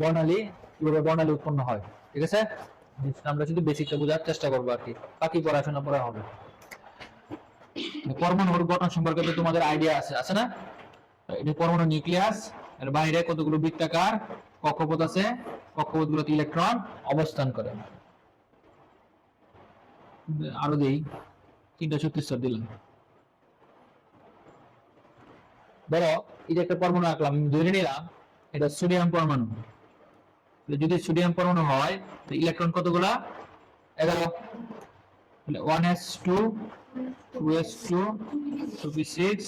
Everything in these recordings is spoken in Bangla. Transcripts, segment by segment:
বর্ণালী কীভাবে বর্ণালী উৎপন্ন হয়, ঠিক আছে? আমরা শুধু বেসিকটা বোঝার চেষ্টা করব আর কি, বাকি পড়াশোনা পড়া হবে। পরমাণুর গঠন সম্পর্কে তো তোমাদের আইডিয়া আছে আছে না? এটা পরমাণু নিউক্লিয়াস এর বাইরে কতগুলো বৃত্তাকার, কক্ষপথ আছে কক্ষপথ গুলোতে ইলেকট্রন অবস্থান করে। আরও দেই, তিনটা স্তর দিলাম। ধরো এটা একটা পরমাণু আঁকলাম ধরে নিলাম, এটা সোডিয়াম পরমাণু। যদি সোডিয়াম পরমাণু হয়, তো ইলেকট্রন কতগুলা? এগারো। One s two two s two two p six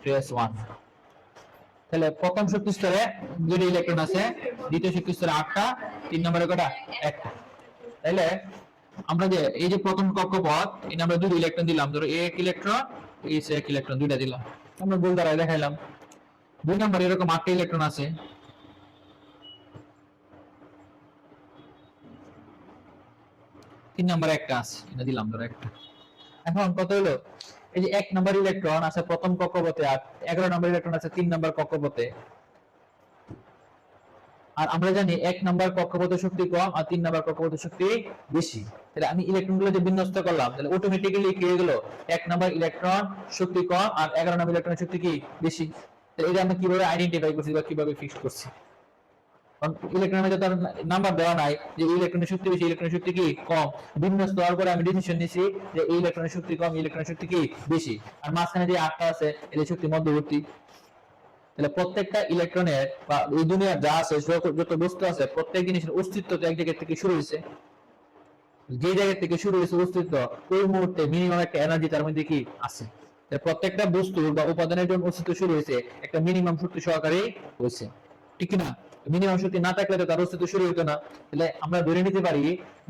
three s one তাহলে প্রথম শক্তি স্তরে দুটি ইলেকট্রন আছে, দ্বিতীয় শক্তি স্তরে আটটা, তিন নম্বরে কটা একটা। তাহলে আমরা যে, এই যে প্রথম কক্ষপথ, এই আমরা দুটো ইলেকট্রন দিলাম, ধরো এক ইলেকট্রন এই সে এক ইলেকট্রন দুইটা দিলাম। আমরা গোল দ্বারায় দেখাইলাম। দুই নম্বরে এরকম আটটা ইলেকট্রন আছে। তিন নম্বরে একটা আছে, এটা দিলাম ধরো একটা। এখন কত হলো? এই যে এক নম্বর ইলেকট্রন আছে প্রথম কক্ষপথে আর এগারো নম্বর ইলেকট্রন আছে তিন নম্বর কক্ষপথে। আর আমরা জানি এক নম্বর কক্ষপথের শক্তি কম আর তিন নম্বর কক্ষপথের শক্তি বেশি। তাহলে আমি ইলেকট্রনগুলো যে বিন্যস্ত করলাম, তাহলে অটোমেটিক্যালি কি হয়ে গেল? এক নম্বর ইলেকট্রন শক্তি কম আর এগারো নাম্বার ইলেকট্রনের শক্তি কি বেশি? তাহলে এটা আমরা কীভাবে আইডেন্টিফাই করছি বা কীভাবে ফিক্স করছি? ইলেকট্রনের তার নাম্বার দেওয়া নাই যে ইলেকট্রনের শক্তি বেশি ইলেকট্রনের শক্তি কি? কম। আমি ডিসিশন নিছি যে ইলেকট্রনের শক্তি কম ইলেকট্রনের শক্তি কি? বেশি। আর মাঝখানে যে আটটা আছে শক্তি মধ্যবর্তী। তাহলে প্রত্যেকটা ইলেকট্রনের বা এই দুনিয়ার যা আছে, যত- বস্তু আছে, প্রত্যেক জিনিসের অস্তিত্ব এক জায়গা থেকে শুরু হয়েছে। যে জায়গা থেকে শুরু হয়েছে অস্তিত্ব, ওই মুহূর্তে মিনিমাম একটা এনার্জি তার মধ্যে কি? আছে। প্রত্যেকটা বস্তু বা উপাদানের জন্য অস্তিত্ব শুরু হয়েছে, একটা মিনিমাম শক্তি সহকারে হয়েছে। ঠিক না মিনিমাম শক্তি না থাকলে তো তার অস্তিত্ব শুরু হতো না। তাহলে আমরা ধরে নিতে পারি,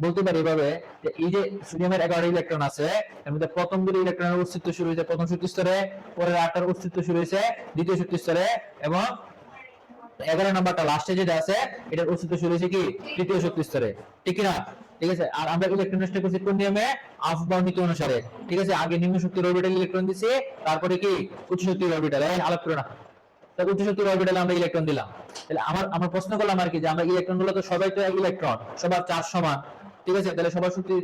বলতে পারি এভাবে যে এই যে সোডিয়ামের এগারো ইলেকট্রন আছে এর মধ্যে প্রথম দুটো ইলেকট্রনের অস্তিত্ব শুরু হয়েছে প্রথম শক্তি স্তরে, পরের আটটার অস্তিত্ব শুরু হয়েছে দ্বিতীয় শক্তি স্তরে এবং এগারো নাম্বারটা লাস্টে যেটা আছে, এটার অস্তিত্ব শুরু হয়েছে কি? তৃতীয় শক্তি স্তরে। ঠিক না ঠিক আছে? আর আমরা ইলেকট্রন নষ্ট করছি কোন নিয়মে? আফ বাউ নীতি অনুসারে। ঠিক আছে? আগে নিম্ন শক্তির অরবিটাল ইলেকট্রন দিছি, তারপরে কি? উচ্চ শক্তির অরবিটাল আলাপ করো না। তা উচ্চ শক্তির অরবিটালে আমরা ইলেকট্রন দিলাম। তাহলে আমার আমার প্রশ্ন করলাম আর কি যে আমরা ইলেকট্রনগুলো তো সবাই তো ইলেকট্রন সবার চার সমান, ঠিক আছে? তাহলে সবার শক্তি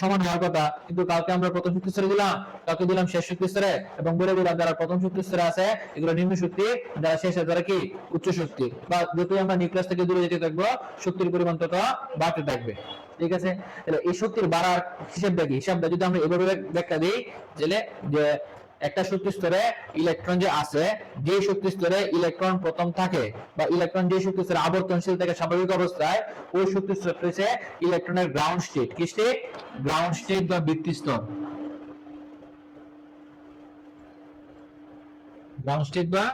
সমান হওয়ার কথা, কিন্তু কালকে আমরা প্রথম শক্তি স্তরে দিলাম, কাউকে দিলাম শেষ শক্তি স্তরে, এবং বলে দিলাম যারা প্রথম শক্তি স্তরে আছে, এগুলো নিম্ন শক্তি, যারা শেষে যারা কি? উচ্চ শক্তি। বা যতই আমরা নিউক্লিয়াস থেকে দূরে যেতে থাকব, শক্তির পরিমাণ তত বাড়তে থাকবে, ঠিক আছে? তাহলে এই শক্তির বাড়ার হিসাবটা কি? হিসাবটা যদি আমরা এভাবে ব্যাখ্যা দিই, তাহলে যে একটা শক্তি স্তরে ইলেকট্রন যে আছে, যে শক্তি স্তরে ইলেকট্রন প্রথম থাকে বা ইলেকট্রন যে শক্তি স্তরে আবর্তনশীল থাকে স্বাভাবিক অবস্থায়, ওই শক্তি স্তরটা হচ্ছে ইলেকট্রনের গ্রাউন্ড স্টেট কি স্টেট গ্রাউন্ড স্টেট বা বৃত্তি স্তর। গ্রাউন্ড স্টেট বা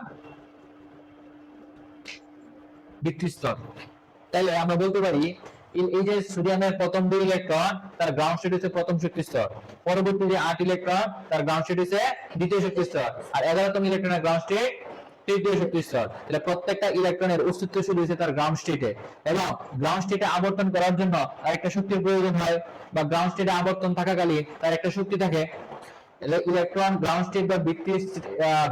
বৃত্তি স্তর। তাহলে আমরা বলতে পারি এই- যে সোডিয়ামের প্রথম দুই তার গ্রাউন্ড স্টেট হচ্ছে প্রথম শক্তি স্তর পরবর্তী যে আট ইলেকট্রন তার গ্রাউন্ড স্টেট হচ্ছে দ্বিতীয় শক্তি স্তর আর এগারোতম ইলেকট্রনের গ্রাউন্ড স্টেট তৃতীয় শক্তি স্তর তাহলে প্রত্যেকটা ইলেকট্রনের অস্তিত্ব শুরু হয়েছে তার গ্রাউন্ড স্টেটে এবং গ্রাউন্ড স্টেটে আবর্তন করার জন্য একটা শক্তির প্রয়োজন হয়, বা গ্রাউন্ড স্টেটে আবর্তন থাকাকালীন তার একটা শক্তি থাকে। ইলেকট্রন গ্রাউন্ড স্টেট বা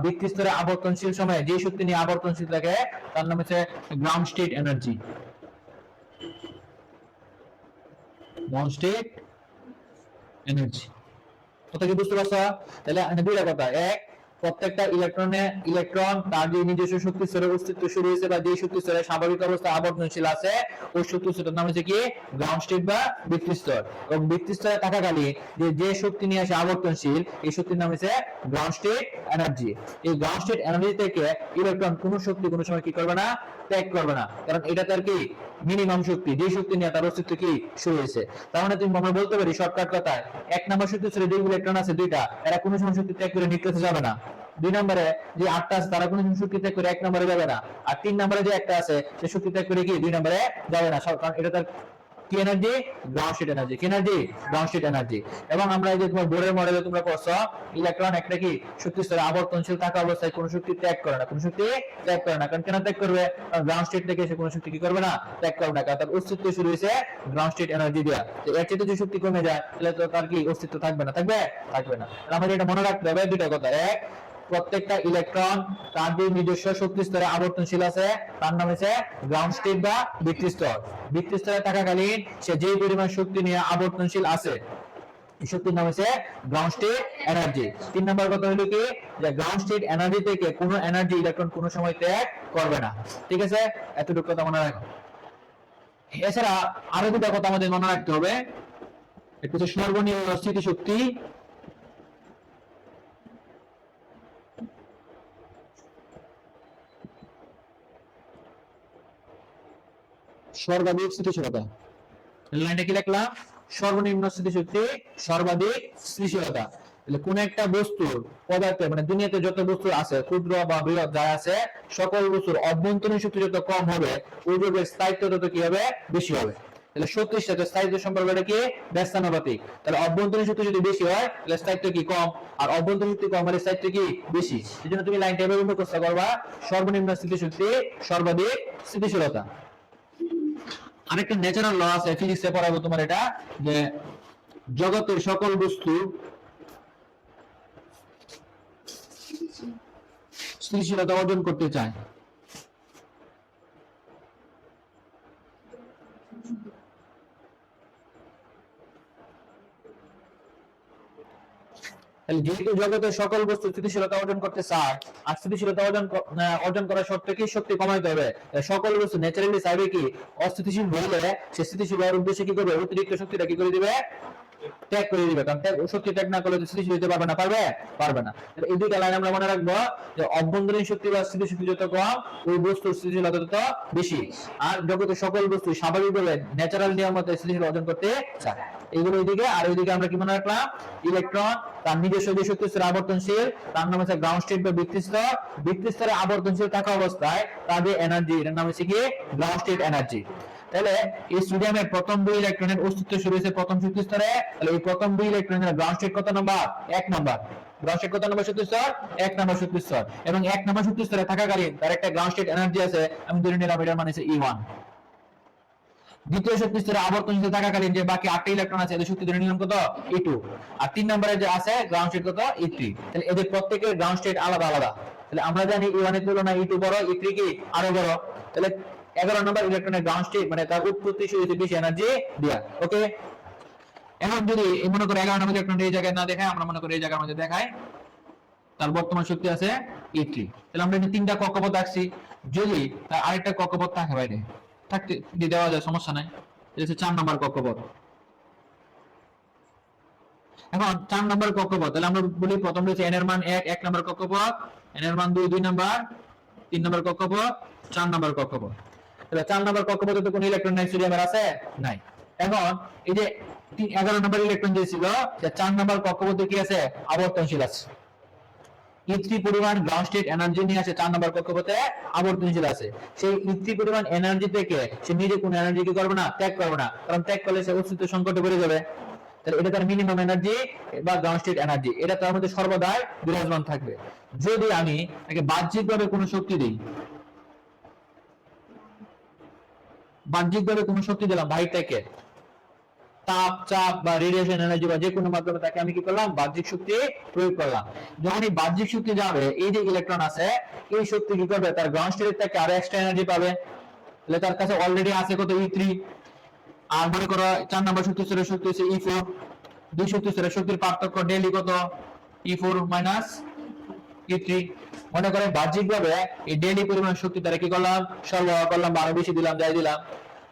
বৃত্তি স্তরে আবর্তনশীল সময়ে যে শক্তি নিয়ে আবর্তনশীল থাকে, তার নাম হচ্ছে ground state energy state energy কথা কি বুঝতে পারছ? তাহলে দুইটা কথা এক প্রত্যেকটা ইলেকট্রনে ইলেকট্রন তার যে নিজস্ব শক্তি স্তরে অস্তিত্ব শুরু হয়েছে বা যে শক্তি স্তরে স্বাভাবিক অবস্থায় আবর্তনশীল আছে, ওই শক্তি স্তরের নাম হচ্ছে কি? গ্রাউন্ড স্টেট বা বৃত্তি স্তর। এবং বৃত্তি স্তরে থাকাকালীন যে যে শক্তি নিয়ে আসে আবর্তনশীল, এই শক্তির নাম হচ্ছে গ্রাউন্ড স্টেট এনার্জি এই গ্রাউন্ড স্টেট এনার্জি থেকে ইলেকট্রন কোনো শক্তি কোনো সময় কি করবে না? ত্যাগ করবে না। কারণ এটা তার কি? মিনিমাম শক্তি। যে শক্তি নিয়ে তার অস্তিত্ব কি? শুরু হয়েছে। তার মানে তুমি আমরা বলতে পারি শর্টকাট কথায়, এক নম্বর শক্তি স্তরে যে ইলেকট্রন আছে, দুইটা। এরা কোনো সময় শক্তি ত্যাগ করে নিউক্লিয়াসে যাবে না। দুই নম্বরে যে আটটা আছে, তারা কোনো ত্যাগ করে এক নম্বরে যাবে না। আর তিন নম্বরে যে একটা আছে, সে ত্যাগ করে কি? দুই নম্বরে যাবে না। কারণ এটা তার কি এনার্জি গ্রাউন্ড এনার্জি কি এনার্জি গ্রাউন্ড এনার্জি এবং আমরা যে তোমার বোর্ডের মডেলে তোমরা করছ ইলেকট্রন একটা কি? শক্তি স্তরে আবর্তনশীল থাকা অবস্থায় শক্তি ত্যাগ করে না। কোনো শক্তি ত্যাগ করে না। কারণ কেন ত্যাগ করবে? গ্রাউন্ড স্টেট থেকে শক্তি কি করবে না? ত্যাগ করবে না। কারণ অস্তিত্ব শুরু হয়েছে গ্রাউন্ড স্টেট এনার্জি তো এর চেয়ে যদি শক্তি কমে যায়, তাহলে তো তার কি? অস্তিত্ব থাকবে না। থাকবে? থাকবে না। আমাদের এটা মনে রাখতে হবে দুইটা কথা। এক প্রত্যেকটা ইলেকট্রন যে নিজস্ব শক্তি স্তরে আবর্তনশীল আছে, তার নাম হচ্ছে গ্রাউন্ড স্টেট বা ভিত্তি স্তর। ভিত্তি স্তরে থাকাকালীন সে যে পরিমাণ শক্তি নিয়ে আবর্তনশীল আছে শক্তির নাম হচ্ছে গ্রাউন্ড স্টেট এনার্জি তিন নম্বর কথা হলো কি? যে গ্রাউন্ড স্টেট এনার্জি থেকে কোনো এনার্জি ইলেকট্রন কোনো সময় ত্যাগ করবে না। ঠিক আছে? এতটুকু কথা মনে রাখো। এছাড়া আরও দুটা কথা আমাদের মনে রাখতে হবে। একটু সর্বনিম্ন স্থিতিশক্তি সর্বাধিক স্থিতিশীলতা। লাইনটা কি লিখলাম সর্বনিম্ন স্থিতিশক্তি, সর্বাধিক স্থিতিশীলতা। তাহলে কোন একটা বস্তুর পদার্থে মানে দুনিয়াতে যত বস্তু আছে, ক্ষুদ্র বা বৃহৎ যা আছে, সকল বস্তুর অভ্যন্তরীণ শক্তি যত কম হবে, ওই দ্রব্যের স্থায়িত্ব তত কি হবে? বেশি হবে। তাহলে শক্তির সাথে স্থায়িত্ব সম্পর্কটা কি? ব্যস্তানুপাতিক। তাহলে অভ্যন্তরীণ শক্তি যদি বেশি হয়, তাহলে স্থায়িত্ব কি কম? আর অভ্যন্তরীণ শক্তি কম হলে স্থায়িত্ব কি? বেশি। এই জন্য তুমি লাইনটা এভাবে মুখস্থ করবা, সর্বনিম্ন স্থিতিশক্তি, সর্বাধিক স্থিতিশীলতা। আরেকটা ন্যাচারাল ল আছে ফিজিক্সে পড়াবো তোমার এটা, যে জগতের সকল বস্তু স্থিতিশীলতা অর্জন করতে চায়। তাহলে যেহেতু জগতের সকল বস্তু স্থিতিশীলতা অর্জন করতে চায়, আর স্থিতিশীলতা অর্জন অর্জন করার সত্ত্বে কি? শক্তি কমাইতে হবে। সকল বস্তু ন্যাচারালি চাইবে কি? অস্থিতিশীল হলে সে স্থিতিশীল হওয়ার উদ্দেশ্যে কি করবে? অতিরিক্ত শক্তিটা কি করে দিবে? ত্যাগ করে দিবে, কারণ ত্যাগ শক্তি ত্যাগ না করলে স্থিতিশীল হতে পারবে না, পারবে? পারবে না। এই দুইটা লাইন আমরা মনে রাখব যে অভ্যন্তরীণ শক্তি বা স্থিতিশক্তি যত কম, ওই বস্তুর স্থিতিশীলতা তত বেশি। আর জগতের সকল বস্তু স্বাভাবিকভাবে ন্যাচারাল নিয়ম মতো স্থিতিশীল অর্জন করতে চায়। এইগুলো এইদিকে, আর ওইদিকে আমরা কি মনে রাখলাম? ইলেকট্রন তার নিজস্ব যে শক্তি স্তরে আবর্তনশীল, তার নাম হচ্ছে গ্রাউন্ড স্টেট বা বৃত্তি স্তর বৃত্তি স্তরে আবর্তনশীল থাকা অবস্থায় তাদের এনার্জি এর নাম হচ্ছে কি? গ্রাউন্ড স্টেট এনার্জি তাহলে এই সোডিয়ামের প্রথম দুই ইলেকট্রনের অস্তিত্ব শুরু হয়েছে প্রথম শক্তি স্তরে তাহলে এই প্রথম দুই ইলেকট্রনের গ্রাউন্ড স্টেট কত নাম্বার এক নাম্বার মানে যে বাকি আটটা ইলেকট্রন আছে আর তিন নম্বরে আছে গ্রাউন্ড তাহলে এদের প্রত্যেকের গ্রাউন্ড আলাদা আলাদা। আমরা জানি ই ওয়ানের তুলনায় ই টু বড় ই থ্রি কি আরও বড়? তাহলে এগারো নম্বর ইলেকট্রনের গ্রাউন্ড স্টেট মানে তার উৎপত্তি শুরু হয়েছে বেশি এনার্জি দিয়া ওকে এখন যদি মনে করে এগারো নম্বর ইলেকট্রন এই জায়গায় না দেখায়, আমরা মনে করি এই জায়গার মধ্যে দেখাই তার বর্তমান শক্তি আছে ই থ্রি তাহলে আমরা তিনটা কক্ষপথ রাখছি যদি তার আরেকটা কক্ষপথ থাকে বাইরে, থাকতে দিয়ে দেওয়া যায়, সমস্যা নাই। এটা হচ্ছে চার নম্বর কক্ষপথ। এখন চার নম্বর কক্ষপথ, তাহলে আমরা বলি প্রথম রয়েছে এন এর মান এক এক নম্বর কক্ষপথ এন এর মান দুই দুই নম্বর তিন নম্বর কক্ষপথ, চার নম্বর কক্ষপথ। তাহলে চার নম্বর কক্ষপথে তো কোনো ইলেকট্রন নাই সোডিয়ামের আছে? নাই। এখন এই যে এগারো নম্বর ইলেকট্রন যে ছিল চার নম্বর কক্ষপথে কি আছে? আবর্তনশীল আছে। ইথ্রি পরিমাণ গ্রাউন্ড স্টেট এনার্জি নিয়ে চার নম্বর কক্ষপথে আবর্তনশীল আছে। সেই ইথ্রি পরিমাণ এনার্জি থেকে সে নিজে কোনো এনার্জি কি করবে না? ত্যাগ করবে না। কারণ ত্যাগ করলে সে অস্তিত্ব সংকটে পড়ে যাবে। তাহলে এটা তার মিনিমাম এনার্জি বা গ্রাউন্ড স্টেট এনার্জি এটা তার মধ্যে সর্বদাই বিরাজমান থাকবে। যদি আমি তাকে বাহ্যিকভাবে কোনো শক্তি দিই বাহ্যিকভাবে কোনো শক্তি দিলাম থেকে। তাপ, চাপ বা রেডিয়েশন এনার্জি বা যে কোনো মাধ্যমে তাকে আমি কি করলাম? বাহ্যিক শক্তি প্রয়োগ করলাম। যখন এই বাহ্যিক শক্তি যাবে, এই যে ইলেকট্রন আছে, এই শক্তি কি করবে? তার গ্রাউন্ড স্টেট থেকে আরও এক্সট্রা এনার্জি পাবে। তাহলে তার কাছে অলরেডি আছে কত? ই থ্রি আর মনে করো, চার নম্বর শক্তি স্তরের শক্তি হচ্ছে ই ফোর দুই শক্তি স্তরের শক্তির পার্থক্য ডেলি কত? ই ফোর মাইনাস মনে করেন এই ডেলি পরিমাণ শক্তি কি করলাম? সরবরাহ করলাম বেশি দিলাম যাই দিলাম।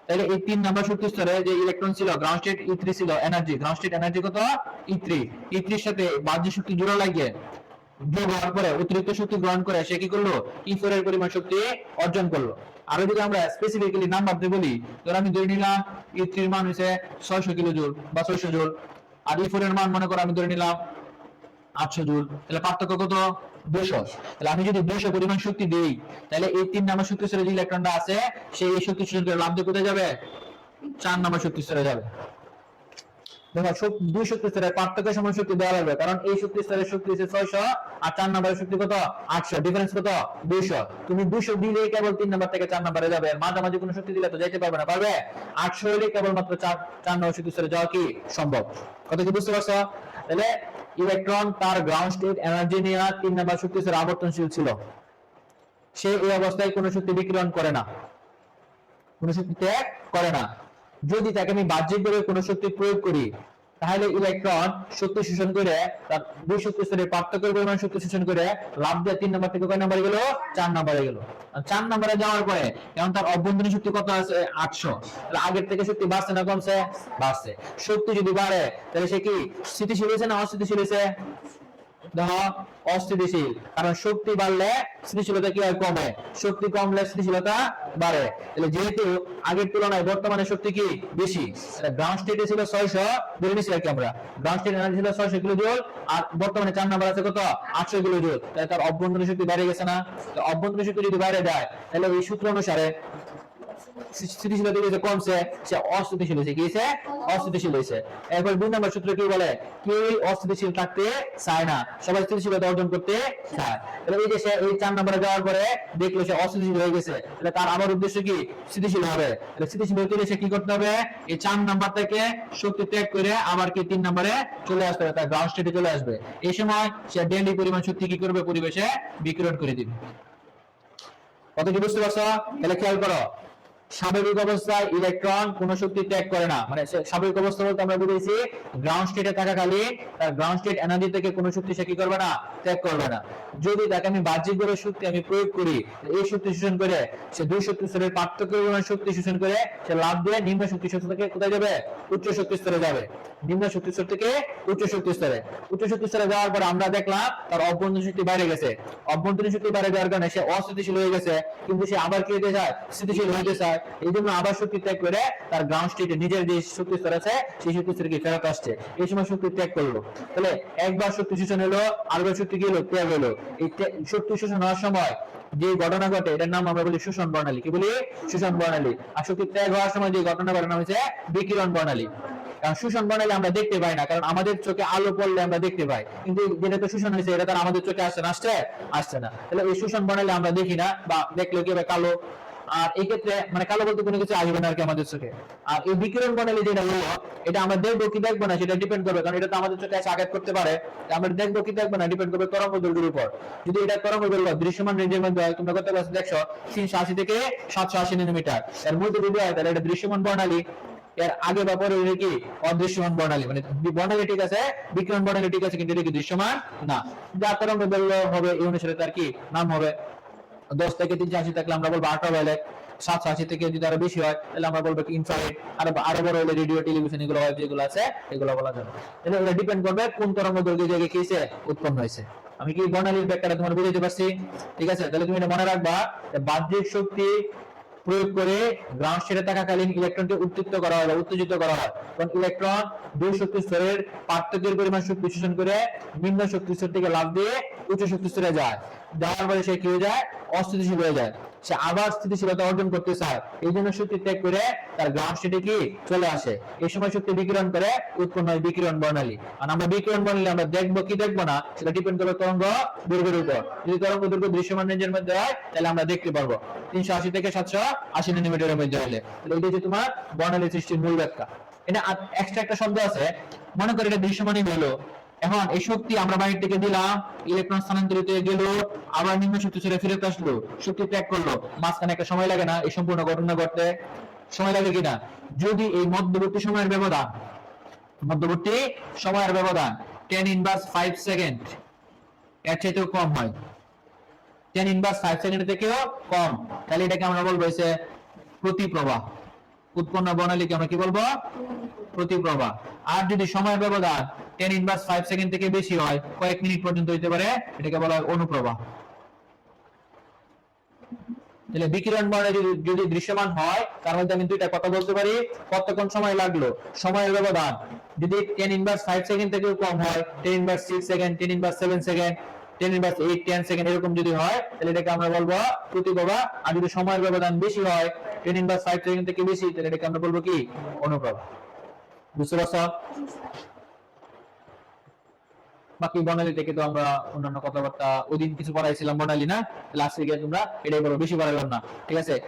তাহলে এই তিন শক্তি স্তরে যে ইলেকট্রন ছিল গ্রাউন্ড স্টেট ই থ্রি ছিল এনার্জি গ্রাউন্ড স্টেট এনার্জি কত? ই থ্রি ই থ্রির সাথে বাহ্যিক শক্তি লাগিয়ে হওয়ার পরে অতিরিক্ত শক্তি গ্রহণ করে সে কি করল? ই ফোর এর পরিমাণ শক্তি অর্জন করল। যদি আমরা স্পেসিফিক্যালি নাম্বার দিয়ে বলি, ধর আমি ধরে নিলাম ই থ্রির মান হচ্ছে ছয়শো কিলো জুল বা ছয়শো জুল আর ই ফোর এর মান মনে করো আমি ধরে নিলাম আটশো জুল তাহলে পার্থক্য কত? দুশো। তাহলে আমি যদি দুশো পরিমাণ শক্তি দেই, তাহলে এই তিন নাম্বার শক্তি স্তরে যে ইলেকট্রনটা আছে সে এই শক্তি স্তরে লাভ দিয়ে কোথায় যাবে? চার নাম্বার শক্তি স্তরে যাবে। দুই শক্তি স্তরের পার্থক্য শক্তি দেওয়া লাগবে, কারণ এই শক্তি স্তরের শক্তি হচ্ছে আর চার শক্তি কত? আটশো। ডিফারেন্স কত? তুমি দুইশো কেবল তিন নাম্বার থেকে চার নাম্বারে যাবে। মাঝামাঝি কোনো শক্তি দিলে তো যাইতে পারবে না, পারবে? আটশো হলে কেবল মাত্র চার চার নম্বর শক্তি স্তরে যাওয়া কি? সম্ভব। কথা কি বুঝতে পারছ? তাহলে ইলেকট্রন তার গ্রাউন্ড স্টেট এনার্জি নিয়ে তিন নাম্বার শক্তি স্তরে আবর্তনশীল ছিল। সে এই অবস্থায় কোনো শক্তি বিকিরণ করে না। কোনো শক্তি ত্যাগ করে না। যদি তাকে আমি বাহ্যিকভাবে কোনো শক্তি প্রয়োগ করি তাহলে ইলেকট্রন শক্তি শোষণ করে, তার দুই শক্তি স্তরে পার্থক্যের পরিমাণ শক্তি শোষণ করে, লাভ দিয়ে তিন নম্বর থেকে কয় নম্বরে গেল? চার নম্বরে গেল। চার নম্বরে যাওয়ার পরে, এখন তার অভ্যন্তরীণ শক্তি কত আছে? আটশো। আগের থেকে শক্তি বাড়ছে না কমছে? বাড়ছে। শক্তি যদি বাড়ে, তাহলে সে কি স্থিতিশীল হয়েছে না অস্থিতিশীল হয়েছে? দেখো অস্থিতিশীল। কারণ শক্তি বাড়লে স্থিতিশীলতা কি হয়? কমে। শক্তি কমলে স্থিতিশীলতা বাড়ে। তাহলে যেহেতু আগের তুলনায় বর্তমানে শক্তি কি? বেশি। গ্রাউন্ড স্টেটে ছিল ছয়শো, ধরে কি আমরা। গ্রাউন্ড স্টেট এনার্জি ছিল ছয়শো কিলো জুল আর বর্তমানে চার নাম্বার আছে কত? আটশো কিলো জুল তাহলে তার অভ্যন্তরীণ শক্তি বেড়ে গেছে না? অভ্যন্তরীণ শক্তি যদি বাইরে যায়, তাহলে ওই সূত্র অনুসারে এই আমার উদ্দেশ্য কি? স্থিতিশীল হবে। স্থিতিশীল কি করতে হবে? এই চার নাম্বার থেকে শক্তি ত্যাগ করে আবার কি তিন নম্বরে চলে আসতে হবে। তার গ্রাউন্ড স্টেটে চলে আসবে। এই সময় সে ডেলি পরিমাণ শক্তি কি করবে? পরিবেশে বিকিরণ করে দিবে। কত কি বুঝতে পারছ? তাহলে খেয়াল করো। স্বাভাবিক অবস্থায় ইলেকট্রন কোনো শক্তি ত্যাগ করে না। মানে স্বাভাবিক অবস্থা বলতে আমরা বুঝেছি গ্রাউন্ড স্টেটে থাকাকালীন তার গ্রাউন্ড স্টেট এনার্জি থেকে কোনো শক্তি সে কি করবে না? ত্যাগ করবে না। যদি তাকে আমি বাহ্যিকভাবে শক্তি আমি প্রয়োগ করি, এই শক্তি শোষণ করে সে দুই শক্তি স্তরের পার্থক্য শক্তি শোষণ করে সে লাভ দিয়ে নিম্ন শক্তি স্তর থেকে কোথায় যাবে? উচ্চ শক্তি স্তরে যাবে। নিম্ন শক্তি স্তর থেকে উচ্চ শক্তি স্তরে। উচ্চ শক্তি স্তরে যাওয়ার পর আমরা দেখলাম তার অভ্যন্তরীণ শক্তি বাইরে গেছে। অভ্যন্তরীণ শক্তি বাইরে যাওয়ার কারণে সে অস্থিতিশীল হয়ে গেছে, কিন্তু সে আবার কি হতে চায়? স্থিতিশীল হতে চায়। এই জন্য আবার শক্তি ত্যাগ করে তার গ্রাউন্ড স্টেটে নিজের যে শক্তি স্তর আছে, সেই শক্তি স্তরে গিয়ে ফেরত আসছে। এই সময় শক্তি ত্যাগ করল। তাহলে একবার শক্তি শোষণ হলো আরেকবার শক্তি ত্যাগ হলো। এই শক্তি শোষণ হওয়ার সময় যে ঘটনা ঘটে, এটার নাম আমরা বলি শোষণ কি বলি? শোষণ আর শক্তি ত্যাগ হওয়ার সময় যে ঘটনা বিকিরণ বর্ণালী। কারণ শোষণ আমরা দেখতে পাই না, কারণ আমাদের চোখে আলো পড়লে আমরা দেখতে পাই। কিন্তু যেটা তো শোষণ হয়েছে, এটা তার আমাদের চোখে আসছে না, আসছে? আসছে না। তাহলে এই শোষণ বর্ণালী আমরা দেখি না, বা দেখলে কি কালো। আর এই ক্ষেত্রে মানে কালো বলতে কোনো কিছু আসবে না আর কি আমাদের চোখে। আর এই বিকিরণ বর্ণালী যেটা হলো, এটা আমরা দেখব কি দেখব না সেটা ডিপেন্ড করবে, কারণ এটা তো আমাদের চোখে আঘাত করতে পারে। আমরা দেখব কি দেখব না ডিপেন্ড করবে তরঙ্গ দৈর্ঘ্যের উপর। যদি এটা তরঙ্গ দৈর্ঘ্য দৃশ্যমান রেঞ্জের মধ্যে হয়, তোমরা কত পারছ দেখছ? তিনশো আশি থেকে সাতশো আশি নানোমিটার এর মধ্যে যদি হয়, তাহলে এটা দৃশ্যমান বর্ণালী। এর আগে বা পরে এটা কি? অদৃশ্যমান বর্ণালী। মানে বর্ণালী ঠিক আছে, বিকিরণ বর্ণালী ঠিক আছে, কিন্তু এটা কি দৃশ্যমান? না। যা তরঙ্গ দৈর্ঘ্য হবে, এই অনুসারে তার কি? নাম হবে দশ থেকে তিনশো আশি থাকলে আমরা বলব আল্ট্রাভায়োলেট সাতশো আশি থেকে যদি আরও বেশি হয়, তাহলে আমরা বলব ইনফ্রারেড আরও আরও বড় হলে রেডিও টেলিভিশন এগুলো হয়, যেগুলো আছে, এগুলো বলা যাবে। তাহলে এটা ডিপেন্ড করবে কোন তরঙ্গ দৈর্ঘ্য জায়গায় কি হয়েছে? উৎপন্ন হয়েছে। আমি কি বর্ণালীর ব্যাখ্যাটা তোমার বুঝাতে পারছি? ঠিক আছে, তাহলে তুমি এটা মনে রাখবা বাহ্যিক শক্তি প্রয়োগ করে গ্রাউন্ড স্টেটে থাকাকালীন ইলেকট্রনকে উত্তেজিত করা হয় বা উত্তেজিত করা হয়। কারণ ইলেকট্রন দুই শক্তি স্তরের পার্থক্যের পরিমাণ শক্তি শোষণ করে নিম্ন শক্তি স্তর থেকে লাভ দিয়ে উচ্চ শক্তি স্তরে যায়। যাওয়ার পরে সে কি হয়ে যায়? অস্থিতিশীল হয়ে যায়। সে আবার স্থিতিশীলতা অর্জন করতে চায়। এই জন্য শক্তি ত্যাগ করে তার গ্রাউন্ড স্টেটে কি? চলে আসে। এই সময় শক্তি বিকিরণ করে, উৎপন্ন হয় বিকিরণ বর্ণালী। আর আমরা বিকিরণ বর্ণালী, আমরা দেখব কি দেখব না, সেটা ডিপেন্ড করবে তরঙ্গ দৈর্ঘ্যের উপর। যদি তরঙ্গ দৈর্ঘ্য দৃশ্যমান রেঞ্জের মধ্যে হয়, তাহলে আমরা দেখতে পারব। তিনশো আশি থেকে সাতশো আশি নানোমিটারের মধ্যে হলে। তাহলে এটা হচ্ছে তোমার বর্ণালী সৃষ্টির মূল ব্যাখ্যা। এটা এক্সট্রা একটা শব্দ আছে। মনে করি এটা দৃশ্যমানই হলো। এখন এই শক্তি আমরা বাইরে থেকে দিলাম ইলেকট্রন স্থানান্তরিত হয়ে গেল, আবার নিম্ন শক্তি ছেড়ে ফেরত আসলো, শক্তি ত্যাগ করল। মাঝখানে একটা সময় লাগে না, এই সম্পূর্ণ ঘটনা ঘটতে। সময় লাগে কিনা? যদি এই মধ্যবর্তী সময়ের ব্যবধান, মধ্যবর্তী সময়ের ব্যবধান টেন ইনভার্স ফাইভ সেকেন্ড এর চাইতেও কম হয়। টেন ইনভার্স ফাইভ সেকেন্ড থেকেও কম। তাহলে এটাকে আমরা বলব হচ্ছে প্রতিপ্রবাহ। উৎপন্ন বর্ণালীকে আমরা কি বলব? প্রতিপ্রবাহ। আর যদি সময় ব্যবধান টেন ইনভার্স ফাইভ সেকেন্ড থেকে বেশি হয়, কয়েক মিনিট পর্যন্ত হইতে পারে, এটাকে বলা হয় অনুপ্রবাহ। তাহলে বিকিরণ বর্ণে যদি দৃশ্যমান হয়, তার মধ্যে আমি দুইটা কথা বলতে পারি। কতক্ষণ সময় লাগল? সময়ের ব্যবধান। যদি টেন ইনভার্স ফাইভ সেকেন্ড থেকেও কম হয় ten inverse six second ten inverse seven second ten inverse eight ten second এরকম যদি হয়, তাহলে এটাকে আমরা বলব প্রতিপ্রভা আর যদি সময়ের ব্যবধান বেশি হয় টেন ইনভার্স ফাইভ সেকেন্ড থেকে বেশি, তাহলে এটাকে আমরা বলব কি? অনুপ্রভা বুঝতে পারছ? বাকি বর্ণালী থেকে তো আমরা অন্যান্য কথাবার্তা ওই দিন কিছু পড়াইছিলাম বর্ণালী না? লাস্টে গিয়ে তোমরা এটাই বলো, বেশি পড়াইলাম না। ঠিক আছে?